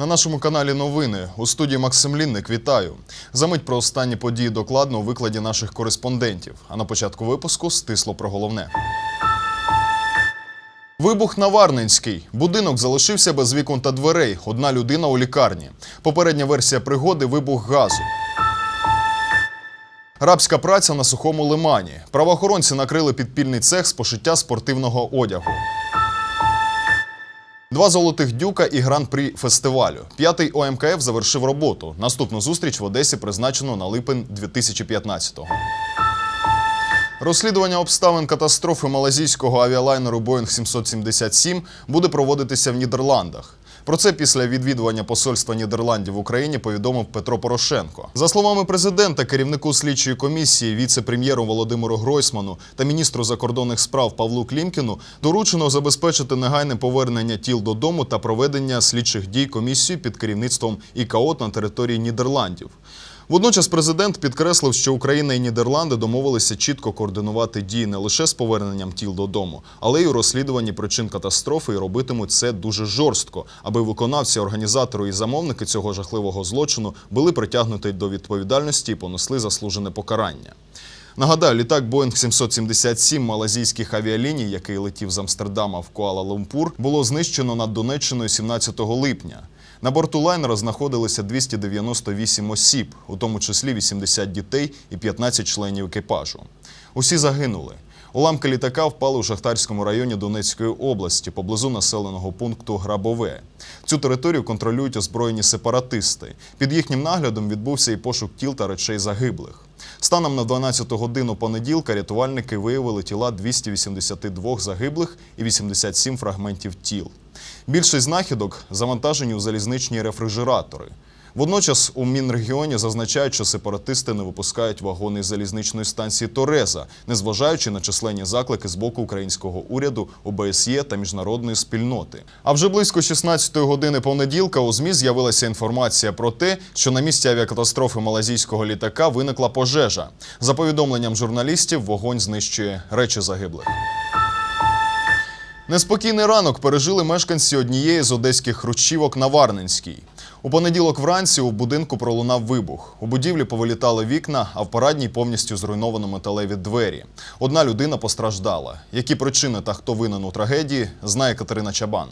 На нашому каналі новини у студії Максим Лінник. Вітаю. Замить про останні події докладно у викладі наших кореспондентів. А на початку випуску стисло про головне. Вибух на Варненській. Будинок залишився без вікон та дверей. Одна людина у лікарні. Попередня версія пригоди вибух газу. Рабська праця на сухому лимані. Правоохоронці накрили підпільний цех з пошиття спортивного одягу. Два золотих дюка і гран-прі фестивалю. П'ятий ОМКФ завершив роботу. Наступну зустріч в Одесі призначено на липень 2015-го. Розслідування обставин катастрофи малазійського авіалайнеру Boeing 777 буде проводитися в Нідерландах. Про це після відвідування посольства Нідерландів в Україні повідомив Петро Порошенко. За словами президента, керівнику слідчої комісії, віце-прем'єру Володимиру Гройсману та міністру закордонних справ Павлу Клімкіну доручено забезпечити негайне повернення тіл додому та проведення слідчих дій комісії під керівництвом ІКАО на території Нідерландів. Водночас президент підкреслив, що Україна і Нідерланди домовилися чітко координувати дії не лише з поверненням тіл додому, але й у розслідуванні причин катастрофи і робитимуть це дуже жорстко, аби виконавці, організатори і замовники цього жахливого злочину були притягнуті до відповідальності і понесли заслужене покарання. Нагадаю, літак Boeing 777 малазійських авіаліній, який летів з Амстердама в Куала-Лумпур, було знищено над Донеччиною 17 липня. На борту лайнера знаходилися 298 осіб, у тому числі 80 дітей і 15 членів екіпажу. Усі загинули. Уламки літака впали у Шахтарському районі Донецької області поблизу населеного пункту Грабове. Цю територію контролюють озброєні сепаратисти. Під їхнім наглядом відбувся і пошук тіл та речей загиблих. Станом на 12 годину понеділка рятувальники виявили тіла 282 загиблих і 87 фрагментів тіл. Більшість знахідок завантажені у залізничні рефрижератори. Водночас у Мінрегіоні зазначають, що сепаратисти не випускають вагони залізничної станції Тореза, незважаючи на численні заклики з боку українського уряду, ОБСЄ та міжнародної спільноти. А вже близько 16-ї години понеділка у ЗМІ з'явилася інформація про те, що на місці авіакатастрофи малазійського літака виникла пожежа. За повідомленням журналістів, вогонь знищує речі загиблих. Неспокійний ранок пережили мешканці однієї з одеських хрущівок на Варненській. У понеділок вранці у будинку пролунав вибух. У будівлі повилітали вікна, а в парадній повністю зруйновано металеві двері. Одна людина постраждала. Які причини та хто винен у трагедії, знає Катерина Чабан.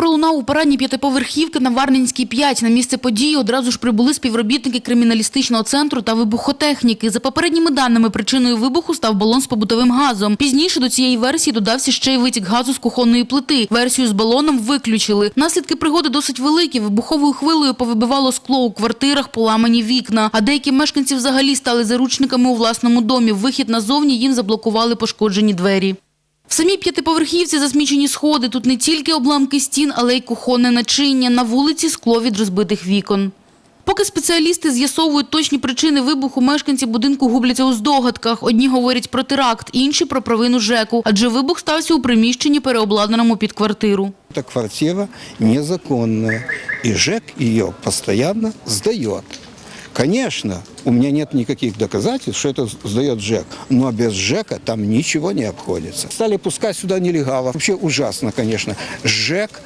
Пролунав у парадній п'ятиповерхівки на Варненській 5. На місце події одразу ж прибули співробітники криміналістичного центру та вибухотехніки. За попередніми даними, причиною вибуху став балон з побутовим газом. Пізніше до цієї версії додався ще й витік газу з кухонної плити. Версію з балоном виключили. Наслідки пригоди досить великі. Вибуховою хвилею повибивало скло у квартирах, поламані вікна. А деякі мешканці взагалі стали заручниками у власному домі. Вихід назовні їм заблокували пошкоджені двері. В самій п'ятиповерхівці засмічені сходи. Тут не тільки обламки стін, але й кухонне начиння. На вулиці скло від розбитих вікон. Поки спеціалісти з'ясовують точні причини вибуху, мешканці будинку губляться у здогадках. Одні говорять про теракт, інші про провину ЖЕКу, адже вибух стався у приміщенні, переобладнаному під квартиру. Эта квартира незаконная, и ЖЭК ее постоянно сдает. Конечно, у меня нет никаких доказательств, что это сдает ЖЭК, но без ЖЭКа там ничего не обходится. Стали пускать сюда нелегалов. Вообще ужасно, конечно. ЖЭК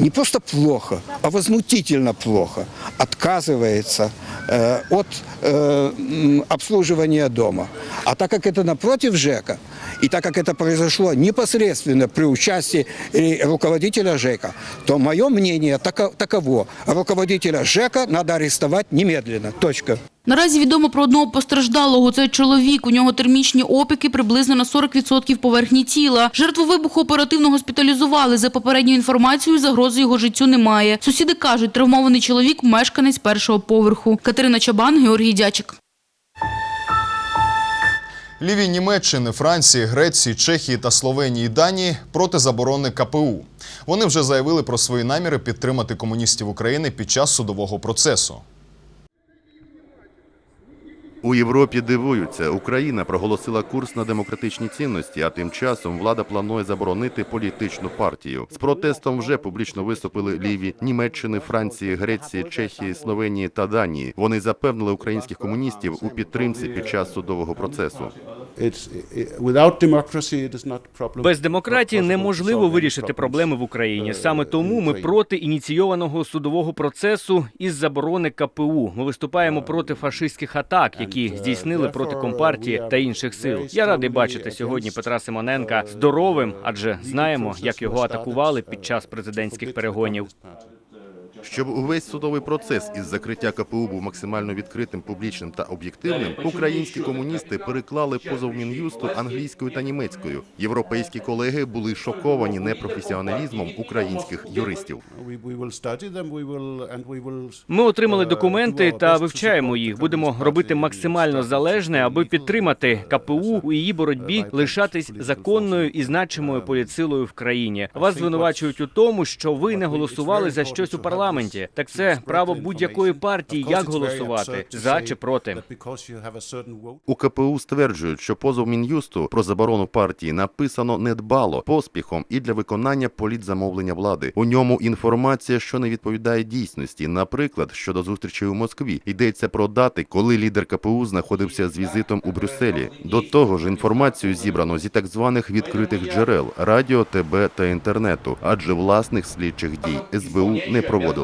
не просто плохо, а возмутительно плохо отказывается э, от э, м, обслуживания дома. А так как это напротив ЖЭКа, и так как это произошло непосредственно при участии э, руководителя ЖЭКа, то мое мнение тако- таково. Руководителя ЖЭКа надо арестовать немедленно. Точка. Наразі відомо про одного постраждалого. Це чоловік. У нього термічні опіки приблизно на 40% поверхні тіла. Жертву вибуху оперативно госпіталізували. За попередньою інформацією, загрози його життю немає. Сусіди кажуть, травмований чоловік – мешканець першого поверху. Катерина Чабан, Георгій Дячик. Ліві Німеччини, Франції, Греції, Чехії та Словенії Данії проти заборони КПУ. Вони вже заявили про свої наміри підтримати комуністів України під час судового процесу. У Європі дивуються. Україна проголосила курс на демократичні цінності, а тим часом влада планує заборонити політичну партію. З протестом вже публічно виступили ліві Німеччини, Франції, Греції, Чехії, Словенії та Данії. Вони запевнили українських комуністів у підтримці під час судового процесу. Без демократії неможливо вирішити проблеми в Україні. Саме тому ми проти ініційованого судового процесу із заборони КПУ. Ми виступаємо проти фашистських атак, які uh, здійснили проти компартії та інших сил. Я радий бачити сьогодні Петра Симоненка здоровим, адже знаємо, як його атакували під час президентських перегонів. Щоб увесь судовий процес із закриття КПУ був максимально відкритим, публічним та об'єктивним, українські комуністи переклали позов мін'юсту англійською та німецькою. Європейські колеги були шоковані непрофесіоналізмом українських юристів. Ми отримали uh, документи та вивчаємо їх. Будемо робити максимально залежне, аби підтримати uh, КПУ у її боротьбі лишатись законною і значимою Um, політсилою в країні. Вас звинувачують у тому, що ви не голосували за щось у have парламенті. Так це право будь-якої партії, як голосувати за чи проти. У КПУ стверджують, що позов мін'юсту про заборону партії написано недбало, поспіхом і для виконання політзамовлення влади. У ньому інформація, що не відповідає дійсності. Наприклад, щодо зустрічі у Москві йдеться про дати, коли лідер КПУ знаходився з візитом у Брюсселі. До того ж, інформацію зібрано зі так званих відкритих джерел радіо, ТБ та інтернету, адже власних слідчих дій СБУ не проводило.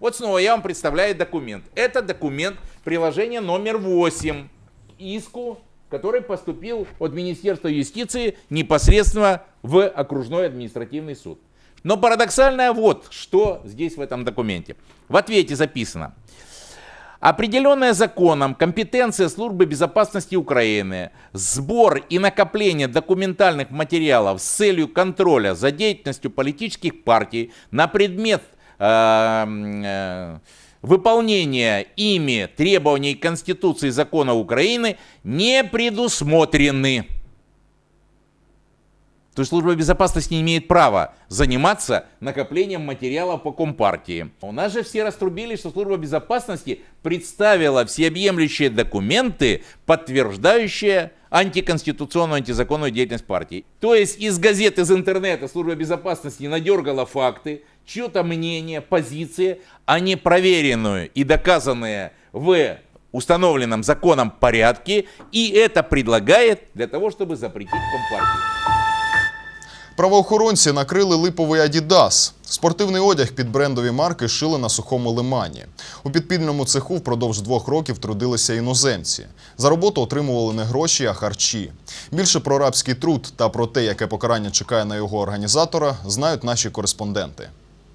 Вот снова я вам представляю документ. Это документ, приложение номер 8 к иску, который поступил от Министерства юстиции непосредственно в окружной административный суд. Но парадоксальное вот, что здесь в этом документе. В ответе записано. Определенная законом компетенция Службы безопасности Украины, сбор и накопление документальных материалов с целью контроля за деятельностью политических партий на предмет э, м, э, выполнения ими требований Конституции и закона Украины не предусмотрены. То есть служба безопасности не имеет права заниматься накоплением материалов по Компартии. У нас же все раструбили, что служба безопасности представила всеобъемлющие документы, подтверждающие антиконституционную, антизаконную деятельность партии. То есть из газет, из интернета служба безопасности надергала факты, чье-то мнение, позиции, а не проверенную и доказанные в установленном законом порядке, и это предлагает для того, чтобы запретить Компартию. Правоохоронці накрили липовий Адідас. Спортивний одяг під брендові марки шили на сухому лимані. У підпільному цеху впродовж двох років трудилися іноземці. За роботу отримували не гроші, а харчі. Більше про рабський труд та про те, яке покарання чекає на його організатора, знають наші кореспонденти.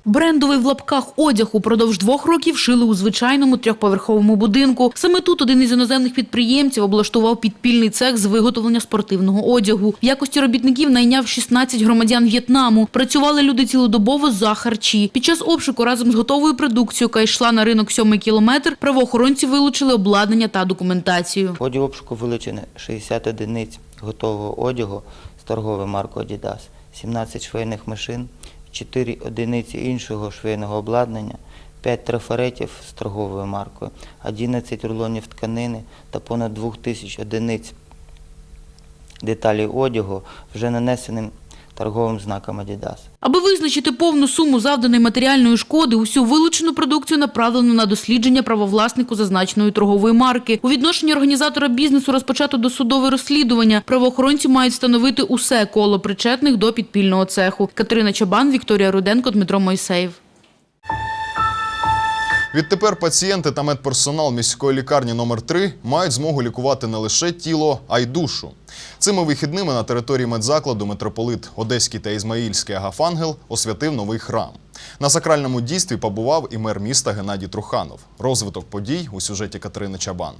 Брендовий в лапках одяг упродовж двох років шили у звичайному трьохповерховому будинку. Саме тут один із іноземних підприємців облаштував підпільний цех з виготовлення спортивного одягу. В якості робітників найняв 16 громадян В'єтнаму. Працювали люди цілодобово за харчі. Під час обшуку разом з готовою продукцією, яка йшла на ринок сьомий кілометр, правоохоронці вилучили обладнання та документацію. В ході обшуку вилучено 60 одиниць готового одягу з торгової маркою Adidas, 17 швейних машин, 4 одиниці іншого швейного обладнання, 5 трафаретів з торговою маркою, 11 рулонів тканини та понад 2000 одиниць деталей одягу вже нанесеним торговим знаком Adidas. Аби визначити повну суму завданої матеріальної шкоди, усю вилучену продукцію направлено на дослідження правовласнику зазначеної торгової марки. У відношенні організатора бізнесу розпочато досудове розслідування. Правоохоронці мають встановити усе коло причетних до підпільного цеху. Катерина Чабан, Вікторія Руденко, Дмитро Мойсеєв. Відтепер пацієнти та медперсонал міської лікарні номер 3 мають змогу лікувати не лише тіло, а й душу. Цими вихідними на території медзакладу митрополит Одеський та Ізмаїльський Агафангел освятив новий храм. На сакральному дійстві побував і мер міста Геннадій Труханов. Розвиток подій у сюжеті Катерини Чабан.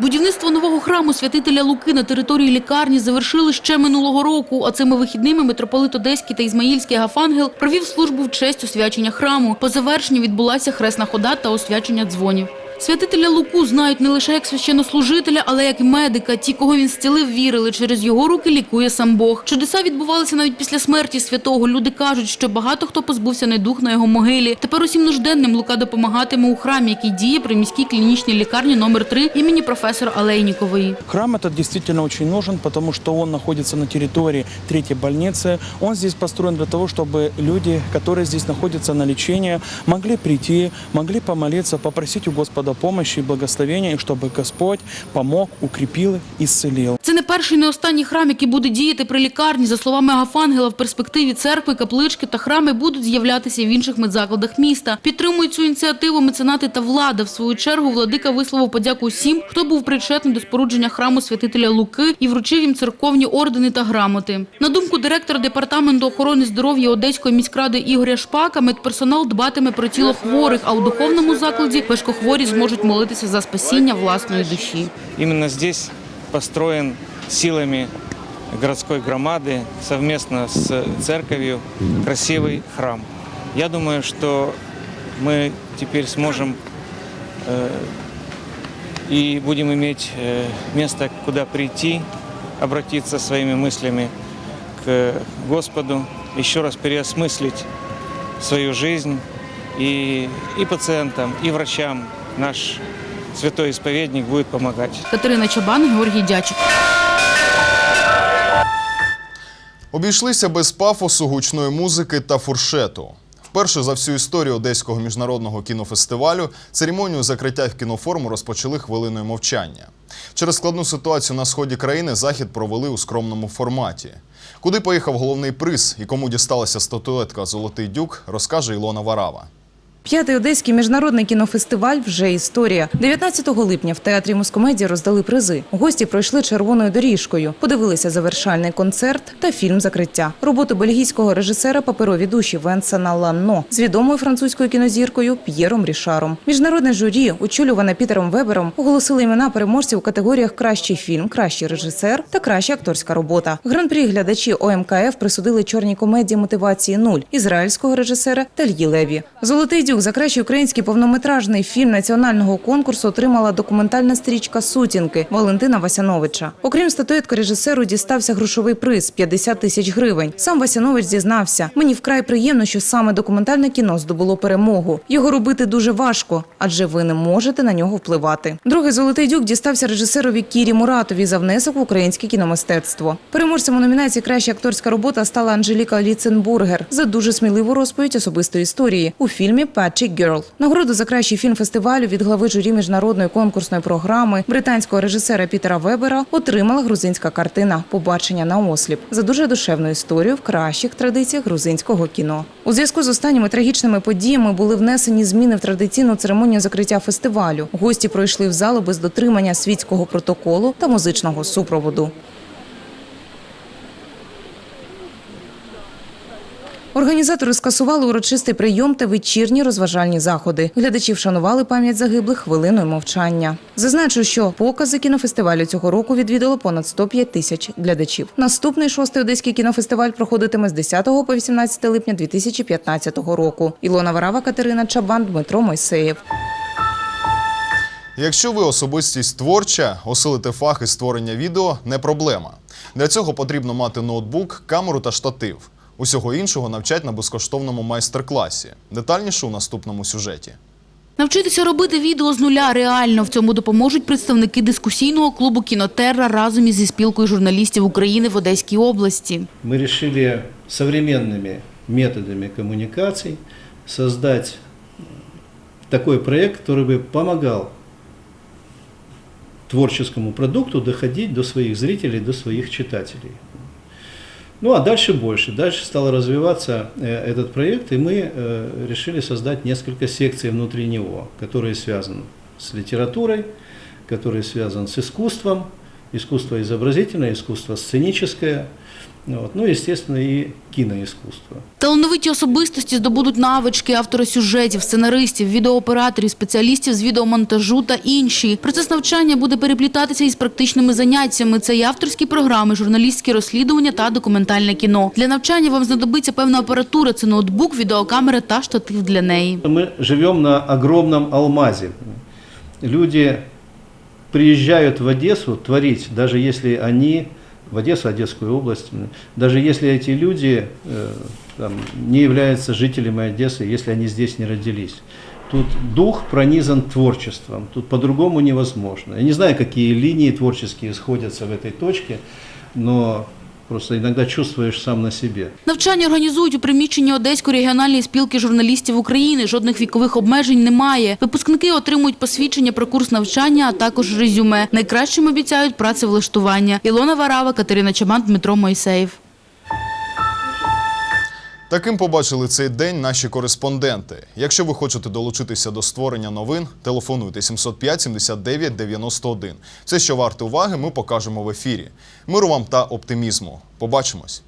Будівництво нового храму святителя Луки на території лікарні завершили ще минулого року. А цими вихідними митрополит Одеський та Ізмаїльський Гафангел провів службу в честь освячення храму. По завершенню відбулася хресна хода та освячення дзвонів. Святителя Луку знають не лише як священнослужителя, але як і медика. Ті, кого він зцілив, вірили. Через його руки лікує сам Бог. Чудеса відбувалися навіть після смерті святого. Люди кажуть, що багато хто позбувся недух на його могилі. Тепер усім нужденним Лука допомагатиме у храмі, який діє при міській клінічній лікарні номер 3 імені професора Алейнікової. Храм этот действительно очень нужен, потому что он находится на территории третьей больницы. Он здесь построен для того, чтобы люди, которые здесь находятся на лечении, могли прийти, могли помолиться, попросить у Господа помощи и благословения, и чтобы Господь помог, укрепил их, исцелил. Це не перший не останній храм, який буде діяти при лікарні. За словами Агафангела, в перспективі церкви, каплички та храми будуть з'являтися в інших медзакладах міста. Підтримують цю ініціативу меценати та влада. В свою чергу владика висловив подяку всім, хто був причетний до спорудження храму святителя Луки і вручив їм церковні ордени та грамоти. На думку директора департаменту охорони здоров'я Одеської міськради Ігоря Шпака, медперсонал дбатиме про тіло хворих, а у духовному закладі важкохворі зможуть молитися за спасіння власної душі. Именно здесь построен силами городской громады совместно с церковью красивый храм. Я думаю, что мы теперь сможем э, и будем иметь э, место, куда прийти, обратиться своими мыслями к Господу, еще раз переосмыслить свою жизнь и, и пациентам, и врачам наш святой исповедник будет помогать. Катерина Чабан, Георгій Дячик. Обійшлися без пафосу, гучної музики та фуршету. Вперше за всю історію Одеського міжнародного кінофестивалю церемонію закриття в кіноформу розпочали хвилиною мовчання. Через складну ситуацію на сході країни захід провели у скромному форматі. Куди поїхав головний приз і кому дісталася статуетка Золотий дюк, розкаже Ілона Варава. П'ятий одеський міжнародний кінофестиваль вже історія. 19 липня в театрі Мускомедії роздали призи. Гості пройшли червоною доріжкою, подивилися завершальний концерт та фільм Закриття. Роботу бельгійського режисера Паперові душі Венсена Ланно з відомою французькою кінозіркою П'єром Рішаром. Міжнародне журі, очолюване Пітером Вебером, оголосили імена переможців у категоріях Кращий фільм, кращий режисер та краща акторська робота. Гран-прі глядачі ОМКФ присудили чорній комедії мотивації нуль ізраїльського режисера Тальї Леві. Золотий дюк за кращий український повнометражний фільм національного конкурсу отримала документальна стрічка Сутінки Валентина Васяновича. Окрім статуетки режисеру дістався грошовий приз 50 тисяч гривень. Сам Васянович зізнався: мені вкрай приємно, що саме документальне кіно здобуло перемогу. Його робити дуже важко, адже ви не можете на нього впливати. Другий золотий дюк дістався режисерові Кірі Муратові за внесок в українське кіномистецтво. Переможцем у номінації Краща акторська робота стала Анжеліка Ліценбургер за дуже сміливу розповідь особистої історії у фільмі Patchy Girl. Нагороду за кращий фільм фестивалю від глави журі міжнародної конкурсної програми британського режисера Пітера Вебера отримала грузинська картина Побачення на осліп за дуже душевну історію в кращих традиціях грузинського кіно. У зв'язку з останніми трагічними подіями були внесені зміни в традиційну церемонію закриття фестивалю. Гості пройшли в залу без дотримання світського протоколу та музичного супроводу. Організатори скасували урочистий прийом та вечірні розважальні заходи. Глядачі вшанували пам'ять загиблих хвилиною мовчання. Зазначу, що покази кінофестивалю цього року відвідало понад 105 тисяч глядачів. Наступний шостий одеський кінофестиваль проходитиме з 10 по 18 липня 2015 року. Ілона Варава, Катерина Чабан, Дмитро Мойсеєв. Якщо ви особистість творча, осилити фах із створення відео не проблема. Для цього потрібно мати ноутбук, камеру та штатив. Усього іншого навчать на безкоштовному майстер-класі. Детальніше у наступному сюжеті. Навчитися робити відео з нуля реально. В цьому допоможуть представники дискусійного клубу «Кінотерра» разом із зі спілкою журналістів України в Одеській області. мы решили современными методами коммуникаций создать такой проект, который бы помогал творческому продукту доходить до своих зрителей, до своих читателей. Ну а дальше больше. Дальше стал развиваться э, этот проект, и мы э, решили создать несколько секций внутри него, которые связаны с литературой, которые связаны с искусством, искусство изобразительное, искусство сценическое, вот, ну, естественно, и киноискусство. Талановиті особистості здобудуть навички автора сюжетів, сценаристів, відеооператорів, спеціалістів з відеомонтажу та інші. Процес навчання буде переплітатися із практичними заняттями. Це і авторські програми, журналістські розслідування та документальне кіно. Для навчання вам знадобиться певна апаратура – це ноутбук, відеокамера та штатив для неї. Мы живем на огромном алмазе. люди приезжают в Одессу творить, даже если они в Одессу, Одесскую область, даже если эти люди э, там, не являются жителями Одессы, если они здесь не родились. Тут дух пронизан творчеством, тут по-другому невозможно. Я не знаю, какие линии творческие сходятся в этой точке, но просто іноді чувствуєш сам на себе. Навчання організують у приміщенні Одеської регіональної спілки журналістів України. Жодних вікових обмежень немає. Випускники отримують посвідчення про курс навчання, а також резюме. Найкращим обіцяють працевлаштування. Ілона Варава, Катерина Чаман, Дмитро Мойсеєв. Таким побачили цей день наші кореспонденти. Якщо ви хочете долучитися до створення новин, телефонуйте 705 79 91. Все, що варте уваги, ми покажемо в ефірі. Миру вам та оптимізму. Побачимось.